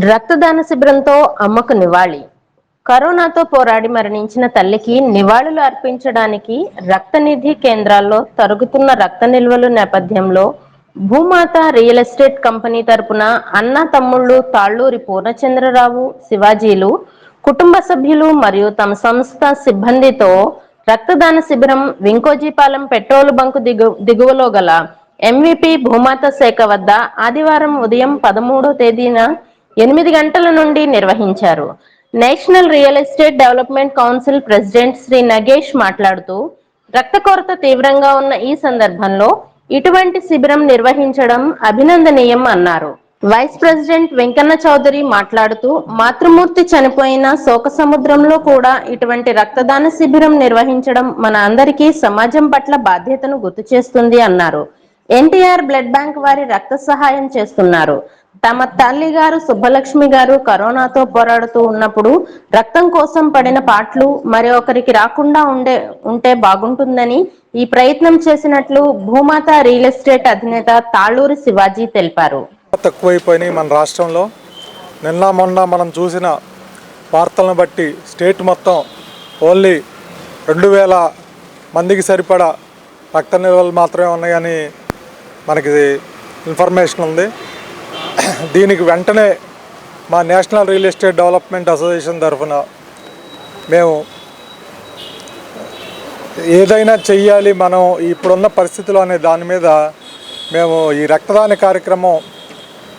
రక్తదాన శిబిరంతో అమ్మకు నివాళి. కరోనాతో పోరాడి మరణించిన తల్లికి నివాళులు అర్పించడానికి రక్తనిధి కేంద్రాల్లో తరుగుతున్న రక్త నిల్వలు నేపథ్యంలో భూమాత రియల్ ఎస్టేట్ కంపెనీ తరపున అన్న తమ్ముళ్ళు తాళ్ళూరి పూర్ణచంద్రరావు శివాజీలు కుటుంబ సభ్యులు మరియు తమ సంస్థ సిబ్బందితో రక్తదాన శిబిరం వెంకోజీపాలెం పెట్రోల్ బంకు దిగు దిగువలో గల ఎంవిపి భూమాత శాఖ వద్ద ఆదివారం ఉదయం పదమూడో తేదీన ఎనిమిది గంటల నుండి నిర్వహించారు. National real estate development council president Shri Nagesh మాట్లాడుతూ రక్త కొరత తీవ్రంగా ఉన్న ఈ సందర్భంలో ఇటువంటి శిబిరం నిర్వహించడం అభినందనీయం అన్నారు. వైస్ ప్రెసిడెంట్ వెంకన్న చౌదరి మాట్లాడుతూ మాతృమూర్తి చనిపోయిన శోక సముద్రంలో కూడా ఇటువంటి రక్తదాన శిబిరం నిర్వహించడం మన అందరికీ సమాజం పట్ల బాధ్యతను గుర్తు చేస్తుంది అన్నారు. ఎన్టీఆర్ బ్లడ్ బ్యాంక్ వారి రక్త సహాయం చేస్తున్నారు. తమ తల్లి గారు సుబ్బలక్ష్మి గారు కరోనాతో పోరాడుతూ ఉన్నప్పుడు రక్తం కోసం పడిన పాటలు మరి ఒకరికి రాకుండా ఉండే ఉంటే బాగుంటుందని ఈ ప్రయత్నం చేసినట్లు భూమాత రియల్ ఎస్టేట్ అధినేత తాళూరి శివాజీ తెలిపారు. తక్కువైపోయినాయి మన రాష్ట్రంలో. నిన్న మొన్న మనం చూసిన వార్తలను బట్టి స్టేట్ మొత్తం ఓన్లీ రెండు వేల మందికి సరిపడా రక్త నిల్వలు మాత్రమే ఉన్నాయని మనకి ఇన్ఫర్మేషన్ ఉంది. దీనికి వెంటనే మా national real estate development association తరఫున మేము ఏదైనా చెయ్యాలి మనం ఇప్పుడున్న పరిస్థితులు అనే దాని మీద మేము ఈ రక్తదాన కార్యక్రమం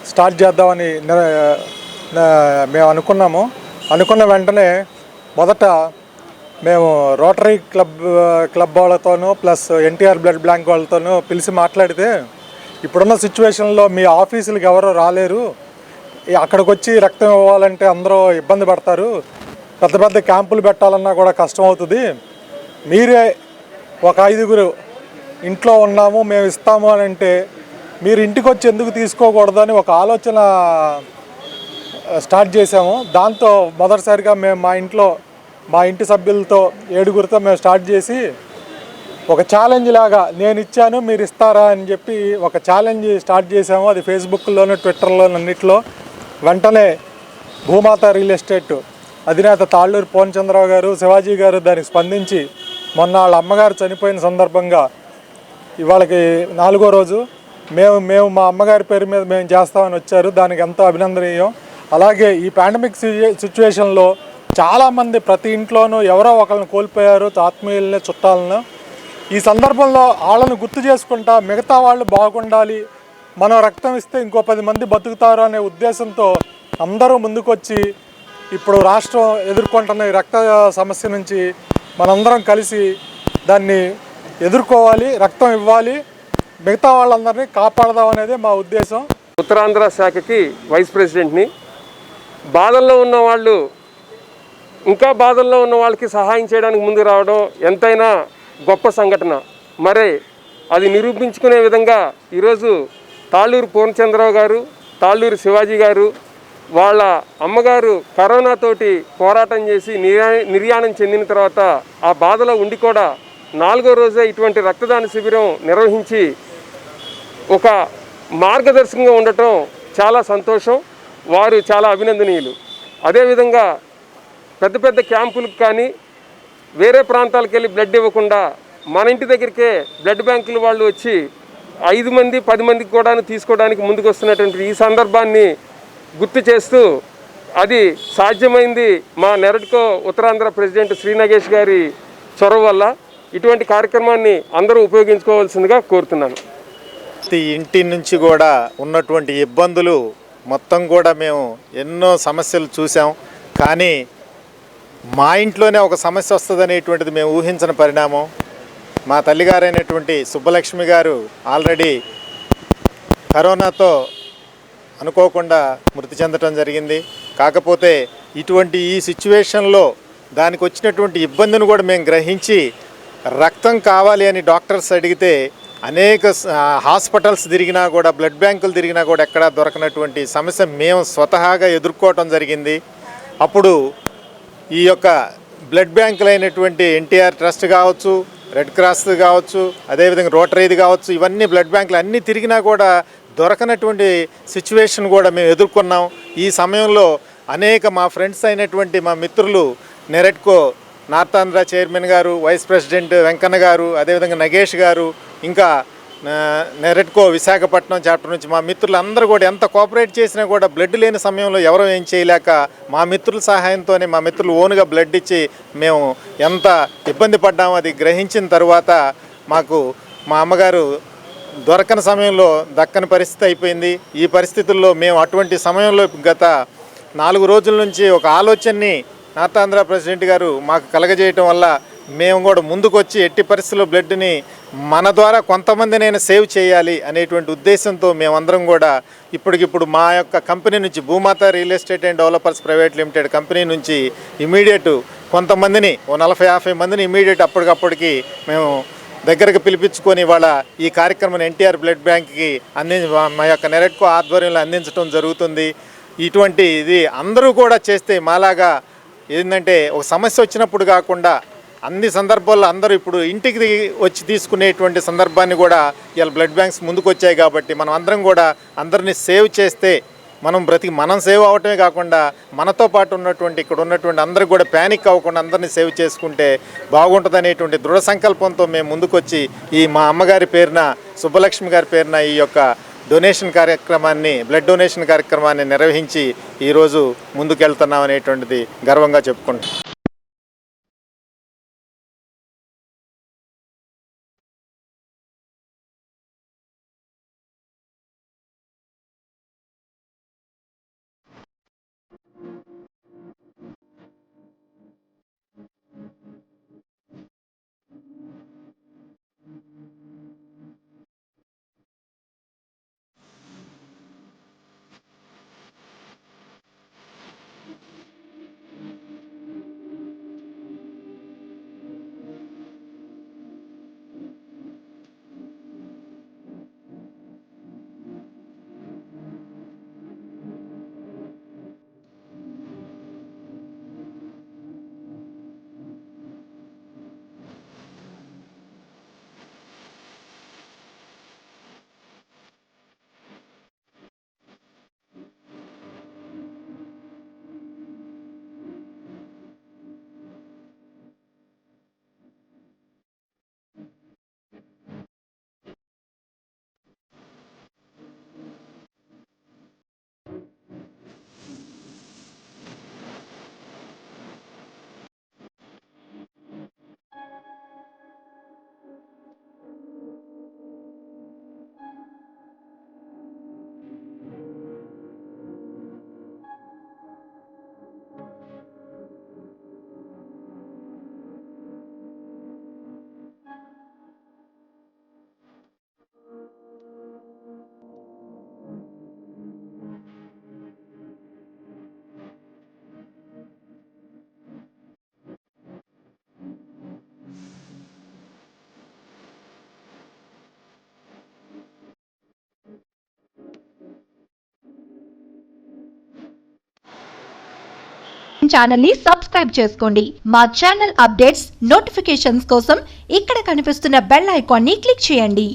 స్టార్ట్ చేద్దామని మేము అనుకున్నాము. అనుకున్న వెంటనే మొదట మేము రోటరీ క్లబ్ క్లబ్ వాళ్ళతోనూ ప్లస్ ఎన్టీఆర్ బ్లడ్ బ్యాంక్ వాళ్ళతోనూ పిలిచి మాట్లాడితే ఇప్పుడున్న సిచ్యువేషన్లో మీ ఆఫీసులకు ఎవరు రాలేరు? అక్కడికి వచ్చి రక్తం ఇవ్వాలంటే అందరూ ఇబ్బంది పడతారు. పెద్ద పెద్ద క్యాంపులు పెట్టాలన్నా కూడా కష్టం అవుతుంది. మీరే ఒక ఐదుగురు ఇంట్లో ఉన్నాము మేము ఇస్తాము అని అంటే మీరు ఇంటికి వచ్చి ఎందుకు తీసుకోకూడదని ఒక ఆలోచన స్టార్ట్ చేసాము దాంతో మొదటిసారిగా మేము మా ఇంట్లో మా ఇంటి సభ్యులతో ఏడుగురితో మేము స్టార్ట్ చేసి ఒక ఛాలెంజ్ లాగా నేను ఇచ్చాను మీరు ఇస్తారా? అని చెప్పి ఒక ఛాలెంజ్ స్టార్ట్ చేసాము. అది ఫేస్బుక్లోను ట్విట్టర్లోను అన్నిట్లో. వెంటనే భూమాత రియల్ ఎస్టేట్ అధినేత తాళ్ళూరు పూర్ణచంద్రరావు గారు శివాజీ గారు దానికి స్పందించి మొన్న వాళ్ళ అమ్మగారు చనిపోయిన సందర్భంగా ఇవాళకి నాలుగో రోజు మేము మేము మా అమ్మగారి పేరు మీద మేము చేస్తామని వచ్చారు. దానికి ఎంతో అభినందనీయం. అలాగే ఈ పాండమిక్ సిచ్యువేషన్లో చాలామంది ప్రతి ఇంట్లోనూ ఎవరో ఒకరిని కోల్పోయారు. ఆత్మీయులని చుట్టాలను. ఈ సందర్భంలో వాళ్ళను గుర్తు చేసుకుంటా మిగతా వాళ్ళు బాగుండాలి మనం రక్తం ఇస్తే ఇంకో పది మంది బతుకుతారు అనే ఉద్దేశంతో అందరూ ముందుకొచ్చి ఇప్పుడు రాష్ట్రం ఎదుర్కొంటున్న ఈ రక్త సమస్య నుంచి మనందరం కలిసి దాన్ని ఎదుర్కోవాలి రక్తం ఇవ్వాలి మిగతా వాళ్ళందరినీ కాపాడదాం అనేది మా ఉద్దేశం. ఉత్తరాంధ్ర శాఖకి వైస్ ప్రెసిడెంట్ని బాధల్లో ఉన్న వాళ్ళు ఇంకా బాధల్లో ఉన్న వాళ్ళకి సహాయం చేయడానికి ముందు రావడం ఎంతైనా గొప్ప సంఘటన. మరి అది నిరూపించుకునే విధంగా ఈరోజు తాళ్ళూరు పూర్ణచంద్రరావు గారు తాళ్ళూరు శివాజీ గారు వాళ్ళ అమ్మగారు కరోనాతోటి పోరాటం చేసి నిర్యా నిర్యాణం చెందిన తర్వాత ఆ బాధలో ఉండి కూడా నాలుగో రోజే ఇటువంటి రక్తదాన శిబిరం నిర్వహించి ఒక మార్గదర్శకంగా ఉండటం చాలా సంతోషం. వారు చాలా అభినందనీయులు. అదేవిధంగా పెద్ద పెద్ద క్యాంపులకు కానీ వేరే ప్రాంతాలకు వెళ్ళి బ్లడ్ ఇవ్వకుండా మన ఇంటి దగ్గరికే బ్లడ్ బ్యాంకుల వాళ్ళు వచ్చి ఐదు మంది పది మందికి కూడా తీసుకోవడానికి ముందుకు వస్తున్నటువంటి ఈ సందర్భాన్ని గుర్తు చేస్తూ అది సాధ్యమైంది మా నెరటికో ఉత్తరాంధ్ర ప్రెసిడెంట్ శ్రీ నగేష్ గారి చొరవ వల్ల ఇటువంటి కార్యక్రమాన్ని అందరూ ఉపయోగించుకోవాల్సిందిగా కోరుతున్నాను. ప్రతి ఇంటి నుంచి కూడా ఉన్నటువంటి ఇబ్బందులు మొత్తం కూడా మేము ఎన్నో సమస్యలు చూసాం కానీ మా ఇంట్లోనే ఒక సమస్య వస్తుందనేటువంటిది మేము ఊహించిన పరిణామం. మా తల్లిగారైనటువంటి సుబ్బలక్ష్మి గారు ఆల్రెడీ కరోనాతో అనుకోకుండా మృతి చెందటం జరిగింది. కాకపోతే ఇటువంటి ఈ సిచ్యువేషన్లో దానికి వచ్చినటువంటి ఇబ్బందిని కూడా మేము గ్రహించి రక్తం కావాలి అని డాక్టర్స్ అడిగితే అనేక హాస్పిటల్స్ తిరిగినా కూడా బ్లడ్ బ్యాంకులు తిరిగినా కూడా ఎక్కడా దొరకనటువంటి సమస్య మేము స్వతహాగా ఎదుర్కోవటం జరిగింది. అప్పుడు ఈ యొక్క బ్లడ్ బ్యాంకులు అయినటువంటి ఎన్టీఆర్ ట్రస్ట్ కావచ్చు రెడ్ క్రాస్ కావచ్చు అదేవిధంగా రోటరీది కావచ్చు ఇవన్నీ బ్లడ్ బ్యాంకులు అన్నీ తిరిగినా కూడా దొరకనటువంటి సిచ్యువేషన్ కూడా మేము ఎదుర్కొన్నాం. ఈ సమయంలో అనేక మా ఫ్రెండ్స్ అయినటువంటి మా మిత్రులు నెరెట్కో నార్త్ ఆంధ్ర చైర్మన్ గారు వైస్ ప్రెసిడెంట్ వెంకన్న గారు అదేవిధంగా నగేష్ గారు ఇంకా నెరెట్కో విశాఖపట్నం చాప్టర్ నుంచి మా మిత్రులందరూ కూడా ఎంత కోఆపరేట్ చేసినా కూడా బ్లడ్ లేని సమయంలో ఎవరూ ఏం చేయలేక మా మిత్రుల సహాయంతోనే మా మిత్రులు ఓన్గా బ్లడ్ ఇచ్చి మేము ఎంత ఇబ్బంది పడ్డామో అది గ్రహించిన తర్వాత మాకు మా అమ్మగారు దొరకని సమయంలో దక్కని పరిస్థితి అయిపోయింది. ఈ పరిస్థితుల్లో మేము అటువంటి సమయంలో గత నాలుగు రోజుల నుంచి ఒక ఆలోచనని నార్త్ ఆంధ్ర ప్రెసిడెంట్ గారు మాకు కలగజేయటం వల్ల మేము కూడా ముందుకొచ్చి ఎట్టి పరిస్థితుల్లో బ్లడ్ని మన ద్వారా కొంతమంది నేను సేవ్ చేయాలి అనేటువంటి ఉద్దేశంతో మేమందరం కూడా ఇప్పటికిప్పుడు మా యొక్క కంపెనీ నుంచి Bhoomata real estate and developers private limited company నుంచి ఇమీడియట్ కొంతమందిని ఓ నలభై యాభై మందిని ఇమీడియట్ అప్పటికప్పటికి మేము దగ్గరకు పిలిపించుకొని వాళ్ళ ఈ కార్యక్రమం ఎన్టీఆర్ బ్లడ్ బ్యాంక్కి అంది మా యొక్క నెరెట్కో ఆధ్వర్యంలో అందించడం జరుగుతుంది. ఇటువంటి ఇది అందరూ కూడా చేస్తే మాలాగా ఏంటంటే ఒక సమస్య వచ్చినప్పుడు కాకుండా అన్ని సందర్భాల్లో అందరూ ఇప్పుడు ఇంటికి వచ్చి తీసుకునేటువంటి సందర్భాన్ని కూడా ఇలా బ్లడ్ బ్యాంక్స్ ముందుకు వచ్చాయి కాబట్టి మనం అందరం కూడా అందరినీ సేవ్ చేస్తే మనం బ్రతికి మనం సేవ్ అవటమే కాకుండా మనతో పాటు ఉన్నటువంటి ఇక్కడ ఉన్నటువంటి అందరికి కూడా ప్యానిక్ అవ్వకుండా అందరినీ సేవ్ చేసుకుంటే బాగుంటుందనేటువంటి దృఢ సంకల్పంతో మేము ముందుకొచ్చి ఈ మా అమ్మగారి పేరున సుబ్బలక్ష్మి గారి పేరున ఈ యొక్క డొనేషన్ కార్యక్రమాన్ని బ్లడ్ డొనేషన్ కార్యక్రమాన్ని నిర్వహించి ఈరోజు ముందుకెళ్తున్నాం అనేటువంటిది గర్వంగా చెప్పుకుంటాం ఛానల్ని సబ్స్క్రైబ్ చేసుకోండి. మా ఛానల్ అప్డేట్స్ నోటిఫికేషన్స్ కోసం ఇక్కడ కనిపిస్తున్న బెల్ ఐకాన్ని క్లిక్ చేయండి.